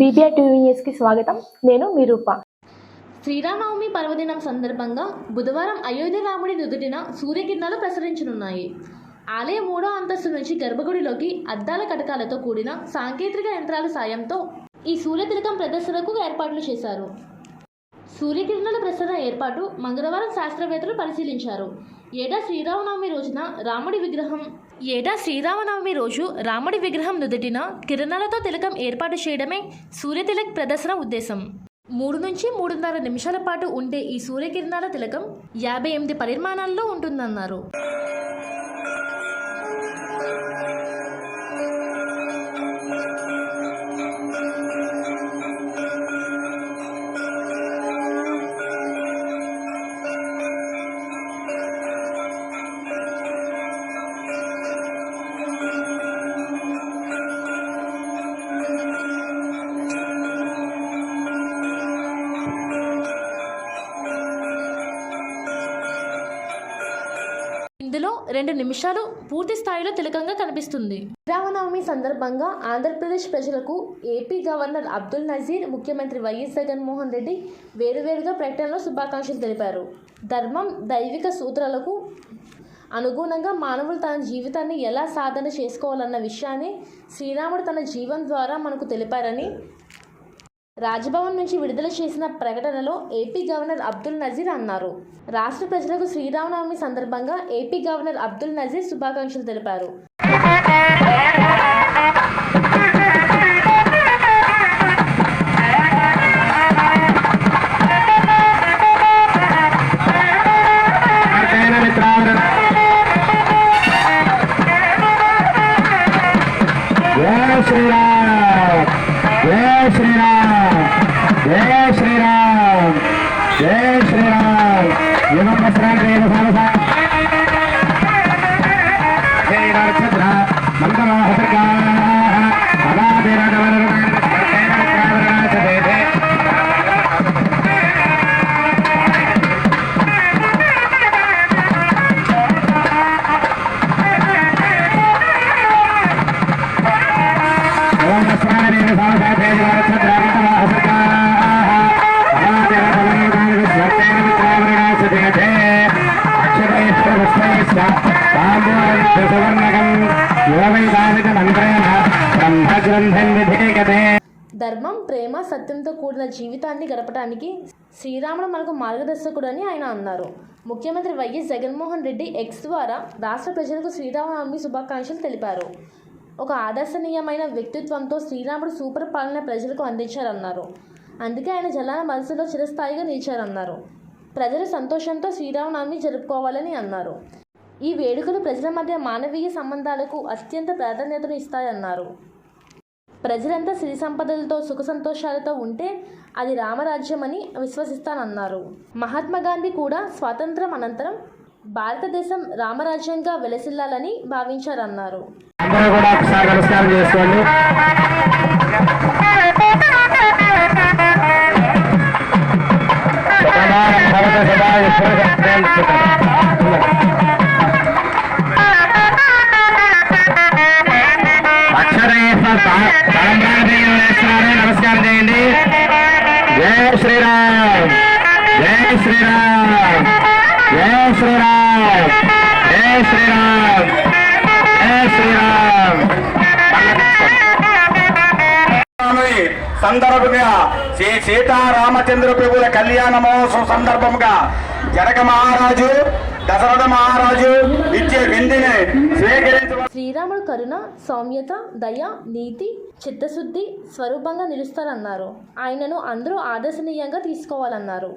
BPR TV న్యూస్కి స్వాగతం. నేను మీ రూప. శ్రీరామనవమి పర్వదినం సందర్భంగా బుధవారం అయోధ్య రాముడి నుదుటిన సూర్యకిరణాలు ప్రసరించనున్నాయి. ఆలయ మూడో అంతస్తు నుంచి గర్భగుడిలోకి అద్దాల కటకాలతో కూడిన సాంకేతిక యంత్రాల సాయంతో ఈ సూర్యతిలకం ప్రదర్శనకు ఏర్పాట్లు చేశారు. సూర్యకిరణాల ప్రసరణ ఏర్పాటు మంగళవారం శాస్త్రవేత్తలు పరిశీలించారు. ఏటా శ్రీరామనవమి రోజున రాముడి విగ్రహం ఏటా శ్రీరామనవమి రోజు రాముడి విగ్రహం నుదుటిన కిరణాలతో తిలకం ఏర్పాటు చేయడమే సూర్యతిలక్ ప్రదర్శన ఉద్దేశం. మూడు నుంచి మూడున్నర నిమిషాల పాటు ఉండే ఈ సూర్యకిరణాల తిలకం యాభై ఎనిమిది పరిమాణాల్లో ఉంటుందన్నారు. రెండు నిమిషాలు పూర్తి స్థాయిలో తిలకంగా కనిపిస్తుంది. శ్రీరామనవమి సందర్భంగా ఆంధ్రప్రదేశ్ ప్రజలకు ఏపీ గవర్నర్ అబ్దుల్ నజీర్ ముఖ్యమంత్రి వైఎస్ జగన్మోహన్ రెడ్డి వేరువేరుగా ప్రకటనలో శుభాకాంక్షలు తెలిపారు. ధర్మం దైవిక సూత్రాలకు అనుగుణంగా మానవులు తన జీవితాన్ని ఎలా సాధన చేసుకోవాలన్న విషయాన్ని శ్రీరాముడు తన జీవం ద్వారా మనకు తెలిపారని రాజ్భవన్ నుంచి విడుదల చేసిన ప్రకటనలో ఏపీ గవర్నర్ అబ్దుల్ నజీర్ అన్నారు. రాష్ట్ర ప్రజలకు శ్రీరామనవమి సందర్భంగా ఏపీ గవర్నర్ అబ్దుల్ నజీర్ శుభాకాంక్షలు తెలిపారు. ధర్మం ప్రేమ సత్యంతో కూడిన జీవితాన్ని గడపడానికి శ్రీరాముడు మనకు మార్గదర్శకుడని ఆయన అన్నారు. ముఖ్యమంత్రి వైఎస్ జగన్మోహన్ రెడ్డి ఎక్స్ ద్వారా రాష్ట్ర ప్రజలకు శ్రీరామనవమి శుభాకాంక్షలు తెలిపారు. ఒక ఆదర్శనీయమైన వ్యక్తిత్వంతో శ్రీరాముడు సూపర్ పాలన ప్రజలకు అందించారన్నారు. అందుకే ఆయన జలాల మనసులో చిరస్థాయిగా నిలిచారన్నారు. ప్రజలు సంతోషంతో శ్రీరామనవమి జరుపుకోవాలని అన్నారు. ఈ వేడుకలు ప్రజల మధ్య మానవీయ సంబంధాలకు అత్యంత ప్రాధాన్యతను ఇస్తాయన్నారు. ప్రజలంతా సిరి సంపదలతో సుఖ సంతోషాలతో ఉంటే అది రామరాజ్యమని విశ్వసిస్తానన్నారు. మహాత్మా గాంధీ కూడా స్వాతంత్రం అనంతరం భారతదేశం రామరాజ్యంగా వెలసిల్లాలని భావించారన్నారు. జయ శ్రీరామ్. జయ శ్రీరామ్. సందర్భంగా శ్రీ సీతారామచంద్ర ప్రభుల కళ్యాణ మహోత్సవం సందర్భంగా జనక మహారాజు దశరథ మహారాజు ఇచ్చే విందుని స్వీకరించ శ్రీరాముడు కరుణ సౌమ్యత దయ నీతి చిత్తశుద్ధి స్వరూపంగా నిలుస్తారన్నారు. ఆయనను అందరూ ఆదర్శనీయంగా తీసుకోవాలన్నారు.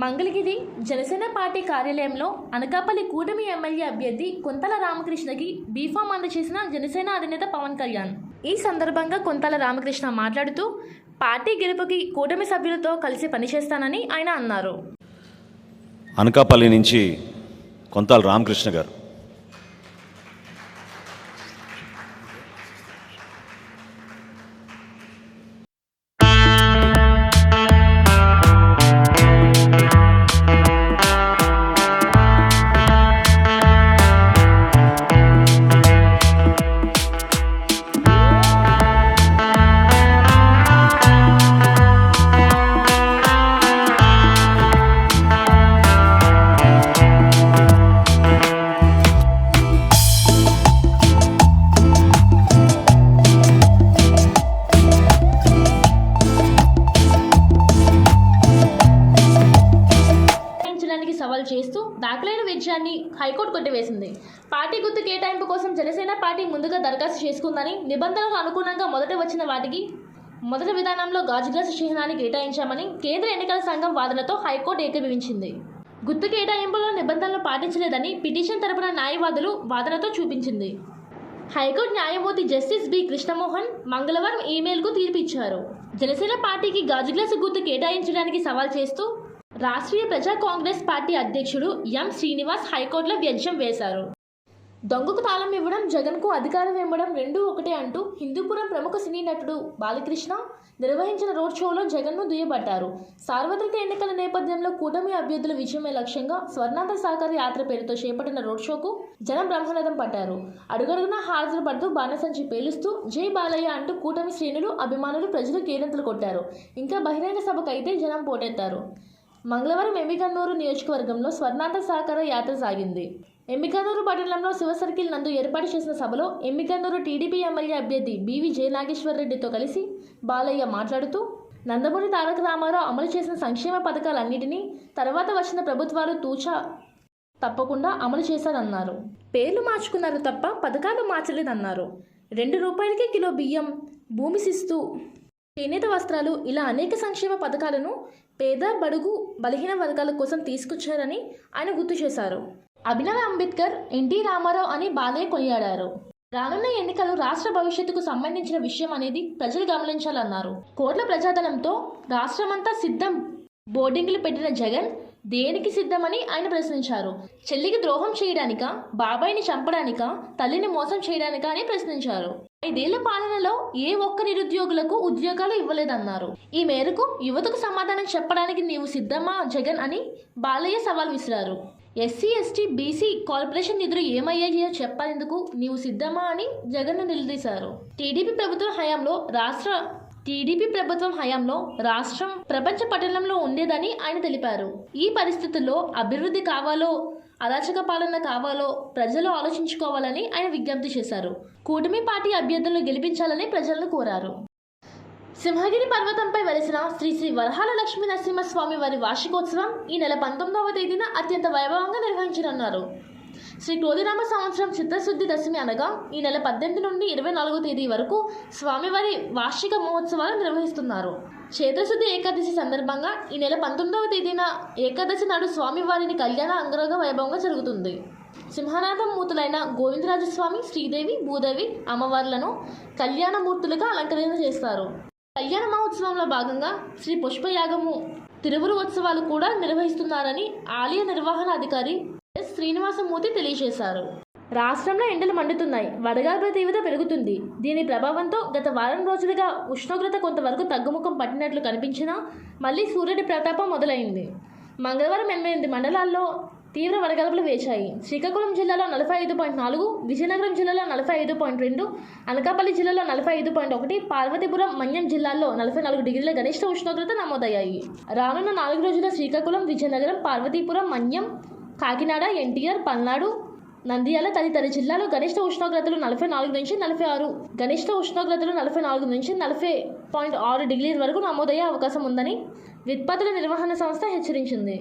మంగళగిరి జనసేన పార్టీ కార్యాలయంలో అనకాపల్లి కూటమి ఎమ్మెల్యే అభ్యర్థి కొంతల రామకృష్ణకి బీఫామ్ అందజేసిన జనసేన అధినేత పవన్ కళ్యాణ్. ఈ సందర్భంగా కొంతల రామకృష్ణ మాట్లాడుతూ పార్టీ గెలుపుకి కూటమి సభ్యులతో కలిసి పనిచేస్తానని ఆయన అన్నారు. అనకాపల్లి నుంచి కొంతాల రామకృష్ణ గారు. విషయాన్ని హైకోర్టు కొట్టివేసింది. పార్టీ గుర్తు కేటాయింపు కోసం జనసేన పార్టీ ముందుగా దరఖాస్తు చేసుకుందని నిబంధనలకు అనుగుణంగా మొదట వచ్చిన వాటికి మొదటి విధానంలో గాజుగ్లాసు చిహ్నాన్ని కేటాయించామని కేంద్ర ఎన్నికల సంఘం వాదనతో హైకోర్టు ఏకీభవించింది. గుర్తు కేటాయింపులో నిబంధనలు పాటించలేదని పిటిషన్ తరపున న్యాయవాదులు వాదనతో చూపించింది. హైకోర్టు న్యాయమూర్తి జస్టిస్ బి. కృష్ణమోహన్ మంగళవారం ఈమెయిల్కు తీర్పు ఇచ్చారు జనసేన పార్టీకి గాజు గ్లాసు గుర్తు కేటాయించడానికి సవాల్ చేస్తూ రాష్ట్రీయ ప్రజా కాంగ్రెస్ పార్టీ అధ్యక్షుడు ఎం శ్రీనివాస్ హైకోర్టులో వ్యజ్యం వేశారు. దొంగకు తాళం ఇవ్వడం జగన్కు అధికారం ఇవ్వడం రెండూ ఒకటే అంటూ హిందూపురం ప్రముఖ సినీ నటుడు బాలకృష్ణ నిర్వహించిన రోడ్ షోలో జగన్ను దుయ్యబట్టారు. సార్వత్రిక ఎన్నికల నేపథ్యంలో కూటమి అభ్యర్థుల విజయమే లక్ష్యంగా స్వర్ణాంధ్ర సహకార యాత్ర పేరుతో చేపట్టిన రోడ్ షోకు జనం బ్రహ్మరథం పట్టారు. అడుగడుగునా హాజరు పడుతూ బాణసంచి పేలుస్తూ జై బాలయ్య అంటూ కూటమి శ్రేణులు అభిమానులు ప్రజలు కేరింతలు కొట్టారు. ఇంకా బహిరంగ సభకు అయితే జనం పోటెత్తారు. మంగళవారం ఎమ్మికన్నూరు నియోజకవర్గంలో స్వర్ణాట సహకార యాత్ర సాగింది. ఎమ్మికన్నూరు పట్టణంలో శివ సర్కిల్ నందు ఏర్పాటు చేసిన సభలో ఎమ్మికన్నూరు టీడీపీ ఎమ్మెల్యే అభ్యర్థి బీవీ జయనాగేశ్వర్ రెడ్డితో కలిసి బాలయ్య మాట్లాడుతూ నందమూరి తారక రామారావు అమలు చేసిన సంక్షేమ పథకాలన్నింటినీ తర్వాత వచ్చిన ప్రభుత్వాలు తూచా తప్పకుండా అమలు చేశారన్నారు పేర్లు మార్చుకున్నారు తప్ప పథకాలు మార్చలేదన్నారు. రెండు రూపాయలకే కిలో బియ్యం భూమి శిస్తూ చేనేత వస్త్రాలు ఇలా అనేక సంక్షేమ పథకాలను పేద బడుగు బలహీన వర్గాల కోసం తీసుకొచ్చారని ఆయన గుర్తు చేశారు. అభినవ్ అంబేద్కర్ ఎన్టీ రామారావు అని బాలయ్య కొనియాడారు. రానున్న ఎన్నికలు రాష్ట్ర భవిష్యత్తుకు సంబంధించిన విషయం అనేది ప్రజలు గమనించాలన్నారు. కోట్ల ప్రజాధనంతో రాష్ట్రమంతా సిద్ధం బోర్డింగ్లు పెట్టిన జగన్ దేనికి సిద్ధమని ఆయన ప్రశ్నించారు. చెల్లికి ద్రోహం చేయడానికా? బాబాయిని చంపడానికా? తల్లిని మోసం చేయడానికా అని ప్రశ్నించారు. ఐదేళ్ళ పాలనలో ఏ ఒక్క నిరుద్యోగులకు ఉద్యోగాలు ఇవ్వలేదన్నారు. ఈ మేరకు యువతకు సమాధానం చెప్పడానికి నీవు సిద్ధమా జగన్ అని బాలయ్య సవాల్ విసిరారు. ఎస్సీ ఎస్టీ బీసీ కార్పొరేషన్ నిధులు ఏమయ్యాయో చెప్పేందుకు నీవు సిద్ధమా అని జగన్ను నిలదీశారు. టీడీపీ ప్రభుత్వం హయాంలో రాష్ట్ర టీడీపీ ప్రభుత్వం హయాంలో రాష్ట్రం ప్రపంచ పట్టణంలో ఉండేదని ఆయన తెలిపారు. ఈ పరిస్థితుల్లో అభివృద్ధి కావాలో అరాచక పాలన కావాలో ప్రజలు ఆలోచించుకోవాలని ఆయన విజ్ఞప్తి చేశారు. కూటమి పార్టీ అభ్యర్థులను గెలిపించాలని ప్రజలను కోరారు. సింహగిరి పర్వతంపై వెలిసిన శ్రీ శ్రీ వరహాల లక్ష్మీ నరసింహస్వామి వారి వార్షికోత్సవం ఈ నెల పంతొమ్మిదవ తేదీన అత్యంత వైభవంగా నిర్వహించనున్నారు. శ్రీ క్రోధినామ సంవత్సరం చిత్తశుద్ధి దశమి అనగా ఈ నెల పద్దెనిమిది నుండి ఇరవై నాలుగో తేదీ వరకు స్వామివారి వార్షిక మహోత్సవాలు నిర్వహిస్తున్నారు. క్షేత్రశుద్ధి ఏకాదశి సందర్భంగా ఈ నెల పంతొమ్మిదవ తేదీన ఏకాదశి నాడు స్వామివారిని కళ్యాణ అంగరంగ వైభవంగా జరుగుతుంది. సింహనాథం మూర్తులైన గోవిందరాజస్వామి శ్రీదేవి భూదేవి అమ్మవార్లను కళ్యాణమూర్తులుగా అలంకరణ చేస్తారు. కళ్యాణ మహోత్సవంలో భాగంగా శ్రీ పుష్పయాగము తిరువురు ఉత్సవాలు కూడా నిర్వహిస్తున్నారని ఆలయ నిర్వహణ అధికారి శ్రీనివాసమూర్తి తెలియజేశారు. రాష్ట్రంలో ఎండలు మండుతున్నాయి. వడగాల్పుల తీవ్రత పెరుగుతుంది. దీని ప్రభావంతో గత వారం రోజులుగా ఉష్ణోగ్రత కొంతవరకు తగ్గుముఖం పట్టినట్లు కనిపించినా మళ్ళీ సూర్యుడి ప్రతాపం మొదలైంది. మంగళవారం ఎనిమిది మండలాల్లో తీవ్ర వడగాల్పులు వేశాయి శ్రీకాకుళం జిల్లాలో నలభై ఐదు పాయింట్ నాలుగు విజయనగరం జిల్లాలో నలభై ఐదు పాయింట్ రెండు అనకాపల్లి జిల్లాలో నలభై ఐదు పాయింట్ ఒకటి పార్వతీపురం మన్యం జిల్లాల్లో నలభై నాలుగు డిగ్రీల గరిష్ట ఉష్ణోగ్రత నమోదయ్యాయి. రానున్న నాలుగు రోజుల శ్రీకాకుళం విజయనగరం పార్వతీపురం మన్యం కాకినాడ ఎన్టీఆర్ పల్నాడు నంద్యాల తదితర జిల్లాలో గరిష్ట ఉష్ణోగ్రతలు నలభై నాలుగు నుంచి నలభై ఆరు. గరిష్ట ఉష్ణోగ్రతలు నలభై నాలుగు నుంచి నలభై పాయింట్ ఆరు డిగ్రీల వరకు నమోదయ్యే అవకాశం ఉందని విత్పత్తుల నిర్వహణ సంస్థ హెచ్చరించింది.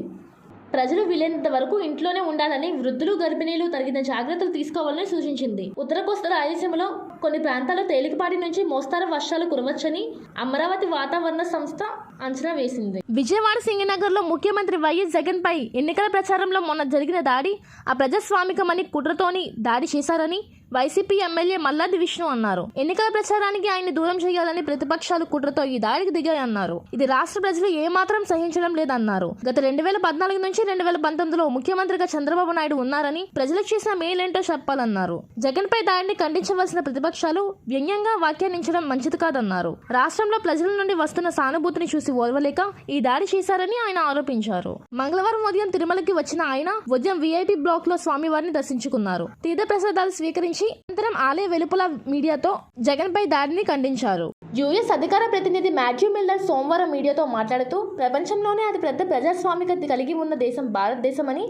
ప్రజలు వీలైనంత వరకు ఇంట్లోనే ఉండాలని వృద్ధులు గర్భిణీలు తగిన జాగ్రత్తలు తీసుకోవాలని సూచించింది. ఉత్తర కోస్తా రాయలసీమలో కొన్ని ప్రాంతాల్లో తేలికపాటి నుంచి మోస్తారు వర్షాలు కురవచ్చని అమరావతి వాతావరణ సంస్థ అంచనా వేసింది. విజయవాడ సింగనగర్లో ముఖ్యమంత్రి వైఎస్ జగన్ పై ఎన్నికల ప్రచారంలో మొన్న జరిగిన దాడి ఆ ప్రజాస్వామికమని కుట్రతోని దాడి చేశారని వైసీపీ ఎమ్మెల్యే మల్లాది విష్ణు అన్నారు. ఎన్నికల ప్రచారానికి ఆయన్ని దూరం చేయాలని ప్రతిపక్షాలు కుట్రతో ఈ దాడికి దిగాయన్నారు ఇది రాష్ట్ర ప్రజలు ఏమాత్రం సహించడం లేదన్నారు. గత రెండు వేల పద్నాలుగు నుంచి రెండు వేల పంతొమ్మిదిలో ముఖ్యమంత్రిగా చంద్రబాబు నాయుడు ఉన్నారని ప్రజలకు చేసిన మేలేంటో చెప్పాలన్నారు. జగన్ పై దాడిని ఖండించవలసిన ప్రతిపక్షాలు వ్యంగ్యంగా వ్యాఖ్యానించడం మంచిది కాదన్నారు. రాష్ట్రంలో ప్రజల నుండి వస్తున్న సానుభూతిని చూసి ఓర్వలేక ఈ దాడి చేశారని ఆయన ఆరోపించారు. మంగళవారం ఉదయం తిరుమలకి వచ్చిన ఆయన ఉదయం వీఐపీ బ్లాక్లో స్వామివారిని దర్శించుకున్నారు. తీర్థ ప్రసాదాలు స్వీకరించి అనంతరం ఆలయ వెలుపల మీడియాతో జగన్ పై దాడిని ఖండించారు. యుఎస్ అధికార ప్రతినిధి మాథ్యూ మిల్లర్ సోమవారం మీడియాతో మాట్లాడుతూ ప్రపంచంలోనే అతి పెద్ద ప్రజాస్వామికత కలిగి ఉన్న దేశం భారతదేశమని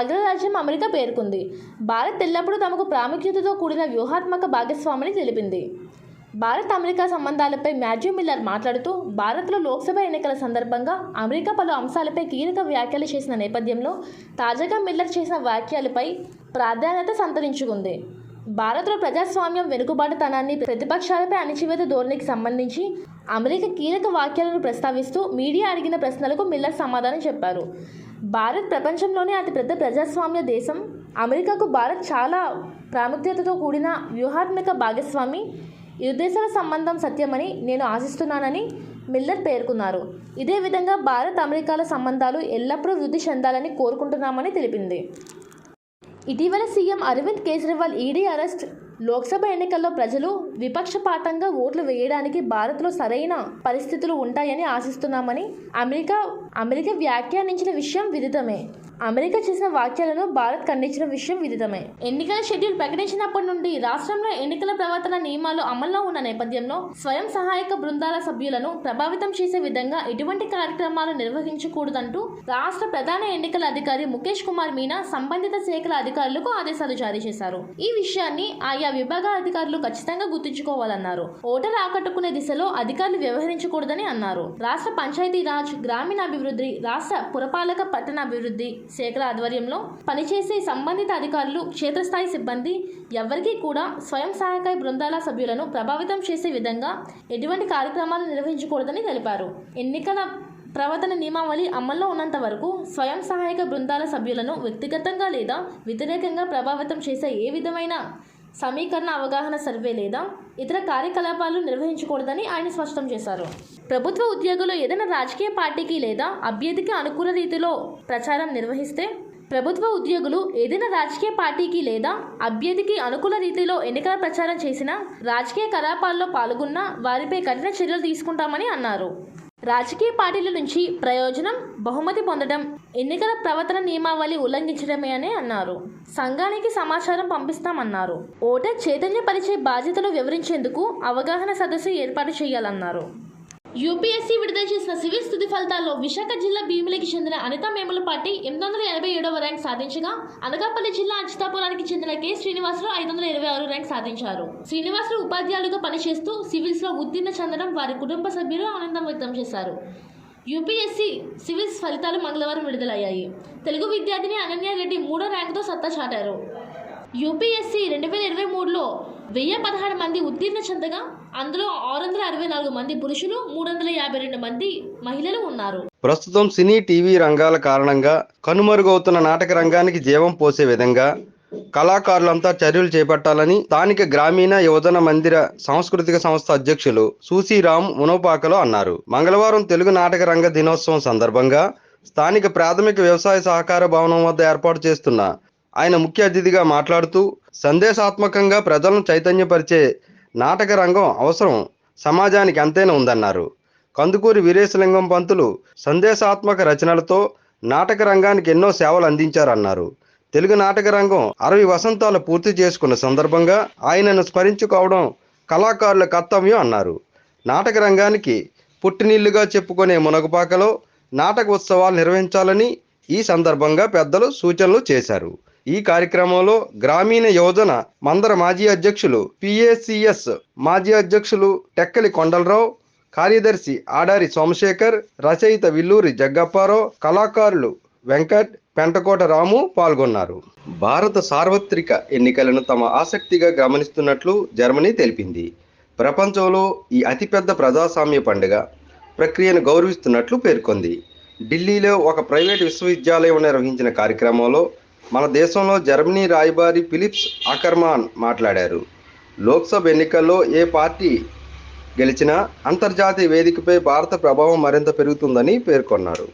అగ్రరాజ్యం అమెరికా పేర్కొంది. భారత్ ఎల్లప్పుడూ తమకు ప్రాముఖ్యతతో కూడిన వ్యూహాత్మక భాగస్వామిని తెలిపింది. భారత్ అమెరికా సంబంధాలపై మాథ్యూ మిల్లర్ మాట్లాడుతూ భారత్లో లోక్సభ ఎన్నికల సందర్భంగా అమెరికా పలు అంశాలపై కీలక వ్యాఖ్యలు చేసిన నేపథ్యంలో తాజాగా మిల్లర్ చేసిన వ్యాఖ్యలపై ప్రాధాన్యత సంతరించుకుంది. భారత్లో ప్రజాస్వామ్యం వెనుకబాటుతనాన్ని ప్రతిపక్షాలపై అణిచివేత ధోరణికి సంబంధించి అమెరికా కీలక వ్యాఖ్యలను ప్రస్తావిస్తూ మీడియా అడిగిన ప్రశ్నలకు మిల్లర్ సమాధానం చెప్పారు. భారత్ ప్రపంచంలోనే అతిపెద్ద ప్రజాస్వామ్య దేశం. అమెరికాకు భారత్ చాలా ప్రాముఖ్యతతో కూడిన వ్యూహాత్మక భాగస్వామి. ఇరు దేశాల సంబంధం సత్యమని నేను ఆశిస్తున్నానని మిల్లర్ పేర్కొన్నారు. ఇదే విధంగా భారత్ అమెరికాల సంబంధాలు ఎల్లప్పుడూ వృద్ధి చెందాలని కోరుకుంటున్నామని తెలిపింది. ఇటీవల CM Arvind Kejriwal ED arrest. Lok Sabha ఎన్నికల్లో ప్రజలు విపక్షపాతంగా ఓట్లు వేయడానికి భారత్లో సరైన పరిస్థితులు ఉంటాయని ఆశిస్తున్నామని అమెరికా అమెరికా వ్యాఖ్యానించిన విషయం విదితమే. అమెరికా చేసిన వ్యాఖ్యలను భారత్ ఖండించిన విషయం విదితమే. ఎన్నికల షెడ్యూల్ ప్రకటించినప్పటి నుండి రాష్ట్రంలో ఎన్నికల ప్రవర్తన నియమాలు అమల్లో ఉన్న నేపథ్యంలో స్వయం సహాయక బృందాల సభ్యులను ప్రభావితం చేసే విధంగా ఎటువంటి కార్యక్రమాలు నిర్వహించకూడదంటూ రాష్ట్ర ప్రధాన ఎన్నికల అధికారి ముఖేష్ కుమార్ మీనా సంబంధిత శాఖల అధికారులకు ఆదేశాలు జారీ చేశారు. ఈ విషయాన్ని ఆయా విభాగాల అధికారులు ఖచ్చితంగా గుర్తుంచుకోవాలన్నారు. ఓటర్ ఆకట్టుకునే దిశలో అధికారులు వ్యవహరించకూడదని అన్నారు. రాష్ట్ర పంచాయతీరాజ్ గ్రామీణాభివృద్ధి రాష్ట్ర పురపాలక పట్టణాభివృద్ధి శేఖర్ ఆధ్వర్యంలో పనిచేసే సంబంధిత అధికారులు క్షేత్రస్థాయి సిబ్బంది ఎవరికీ కూడా స్వయం సహాయక బృందాల సభ్యులను ప్రభావితం చేసే విధంగా ఎటువంటి కార్యక్రమాలు నిర్వహించకూడదని తెలిపారు. ఎన్నికల ప్రవర్తన నియమావళి అమల్లో ఉన్నంత వరకు స్వయం సహాయక బృందాల సభ్యులను వ్యక్తిగతంగా లేదా వ్యతిరేకంగా ప్రభావితం చేసే ఏ విధమైన సమీకరణ అవగాహన సర్వే లేదా ఇతర కార్యకలాపాలు నిర్వహించకూడదని ఆయన స్పష్టం చేశారు. ప్రభుత్వ ఉద్యోగులు ఏదైనా రాజకీయ పార్టీకి లేదా అభ్యర్థికి అనుకూల రీతిలో ప్రచారం నిర్వహిస్తే ప్రభుత్వ ఉద్యోగులు ఏదైనా రాజకీయ పార్టీకి లేదా అభ్యర్థికి అనుకూల రీతిలో ఎన్నికల ప్రచారం చేసిన రాజకీయ కలాపాల్లో పాల్గొన్న వారిపై కఠిన చర్యలు తీసుకుంటామని అన్నారు. రాజకీయ పార్టీల నుంచి ప్రయోజనం బహుమతి పొందడం ఎన్నికల ప్రవర్తన నియమావళి ఉల్లంఘించడమే అని అన్నారు. సంఘానికి సమాచారం పంపిస్తామన్నారు. ఓటర్ చైతన్యపరిచే బాధ్యతలు వివరించేందుకు అవగాహన సదస్సు ఏర్పాటు చేయాలన్నారు. యూపీఎస్సీ విడుదల చేసిన సివిల్ స్థుతి ఫలితాల్లో విశాఖ జిల్లా భీములకి చెందిన అనిత పార్టీ ఎనిమిది వందల ఎనభై ఏడవ ర్యాంక్ సాధించగా అనకాపల్లి జిల్లా అచితాపురానికి చెందిన కె. శ్రీనివాసరావు ఐదు వందల ఇరవై ఆరు ర్యాంక్ సాధించారు. శ్రీనివాసరావు ఉపాధ్యాయులుగా పనిచేస్తూ సివిల్స్లో ఉత్తీర్ణ చెందడం వారి కుటుంబ సభ్యులు ఆనందం వ్యక్తం చేశారు. యూపీఎస్సీ సివిల్స్ ఫలితాలు మంగళవారం విడుదలయ్యాయి. తెలుగు విద్యార్థిని అనన్య రెడ్డి మూడో ర్యాంకుతో సత్తా చాటారు. యూపీఎస్సీ రెండు వేల ఇరవై మూడులో వెయ్యి పదహారు మంది ఉత్తీర్ణ చెందగా అందులో ఆరు వందల అరవై నాలుగు మంది పురుషులు మూడు వందల యాభై రెండు మంది మహిళలు ఉన్నారు. ప్రస్తుతం సినీ టీవీ రంగాల కారణంగా కనుమరుగవుతున్న నాటక రంగానికి జీవం పోసే విధంగా కళాకారులంతా చర్యలు చేపట్టాలని స్థానిక గ్రామీణ యువజన మందిర సాంస్కృతిక సంస్థ అధ్యక్షులు సూసీరామ్ మునోపాకలో అన్నారు. మంగళవారం తెలుగు నాటక రంగ దినోత్సవం సందర్భంగా స్థానిక ప్రాథమిక వ్యవసాయ సహకార భవనం వద్ద ఏర్పాటు చేస్తున్న ఆయన ముఖ్య అతిథిగా మాట్లాడుతూ సందేశాత్మకంగా ప్రజలను చైతన్యపరిచే నాటక రంగం అవసరం. సమాజానికి అంతేనా ఉందన్నారు. కందుకూరి వీరేశలింగం పంతులు సందేశాత్మక రచనలతో నాటక రంగానికి ఎన్నో సేవలు అందించారన్నారు. తెలుగు నాటక రంగం అరవై వసంతాలు పూర్తి చేసుకున్న సందర్భంగా ఆయనను స్మరించుకోవడం కళాకారుల కర్తవ్యం అన్నారు. నాటక రంగానికి పుట్టినీళ్ళుగా చెప్పుకునే మునగపాకలో నాటక ఉత్సవాలు నిర్వహించాలని ఈ సందర్భంగా పెద్దలు సూచనలు చేశారు. ఈ కార్యక్రమంలో గ్రామీణ యోజన మందర మాజీ అధ్యక్షులు పిఏసిఎస్ మాజీ అధ్యక్షులు టెక్కలి కొండలరావు కార్యదర్శి ఆడారి సోమశేఖర్ రచయిత విల్లూరి జగ్గప్పారావు కళాకారులు వెంకట్ పెంటకోట రాము పాల్గొన్నారు. భారత సార్వత్రిక ఎన్నికలను తమ ఆసక్తిగా గమనిస్తున్నట్లు జర్మనీ తెలిపింది. ప్రపంచంలో ఈ అతిపెద్ద ప్రజాస్వామ్య పండుగ ప్రక్రియను గౌరవిస్తున్నట్లు పేర్కొంది. ఢిల్లీలో ఒక ప్రైవేట్ విశ్వవిద్యాలయం నిర్వహించిన కార్యక్రమంలో మన దేశంలో జర్మనీ రాయబారి ఫిలిప్స్ అకర్మాన్ మాట్లాడారు. లోక్సభ ఎన్నికల్లో ఏ పార్టీ గెలిచినా అంతర్జాతీయ వేదికపై భారత ప్రభావం మరింత పెరుగుతుందని పేర్కొన్నారు.